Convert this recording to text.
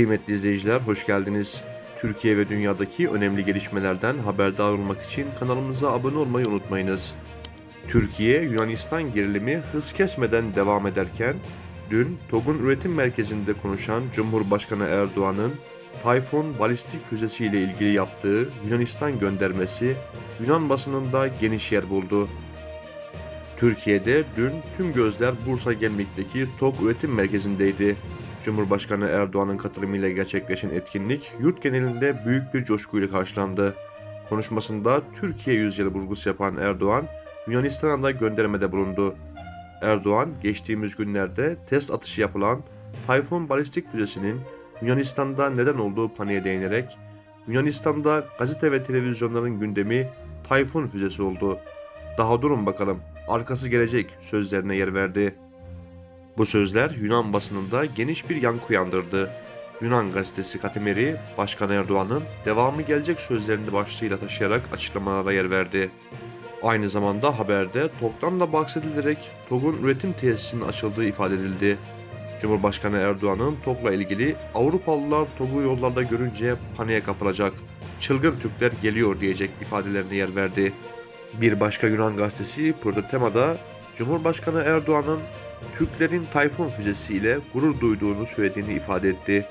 Kıymetli izleyiciler hoş geldiniz. Türkiye ve dünyadaki önemli gelişmelerden haberdar olmak için kanalımıza abone olmayı unutmayınız. Türkiye Yunanistan gerilimi hız kesmeden devam ederken dün TOG'un üretim merkezinde konuşan Cumhurbaşkanı Erdoğan'ın Tayfun balistik füzesi ile ilgili yaptığı Yunanistan göndermesi Yunan basınında geniş yer buldu. Türkiye'de dün tüm gözler Bursa Gemlik'teki TOG üretim merkezindeydi. Cumhurbaşkanı Erdoğan'ın katılımıyla gerçekleşen etkinlik yurt genelinde büyük bir coşkuyla karşılandı. Konuşmasında Türkiye yüzyılı vurgusu yapan Erdoğan, Yunanistan'a da göndermede bulundu. Erdoğan, geçtiğimiz günlerde test atışı yapılan Tayfun balistik füzesinin Yunanistan'da neden olduğu paniğe değinerek, Yunanistan'da gazete ve televizyonların gündemi Tayfun füzesi oldu. Daha durun bakalım, arkası gelecek sözlerine yer verdi. Bu sözler Yunan basınında geniş bir yankı uyandırdı. Yunan gazetesi Katemeri, Başkan Erdoğan'ın devamı gelecek sözlerini başlığıyla taşıyarak açıklamalara yer verdi. Aynı zamanda haberde TOG'dan da bahsedilerek TOG'un üretim tesisinin açıldığı ifade edildi. Cumhurbaşkanı Erdoğan'ın TOG'la ilgili Avrupalılar TOG'u yollarda görünce paniğe kapılacak, çılgın Türkler geliyor diyecek ifadelerine yer verdi. Bir başka Yunan gazetesi Prototema'da Cumhurbaşkanı Erdoğan'ın Türklerin Tayfun füzesiyle gurur duyduğunu söylediğini ifade etti.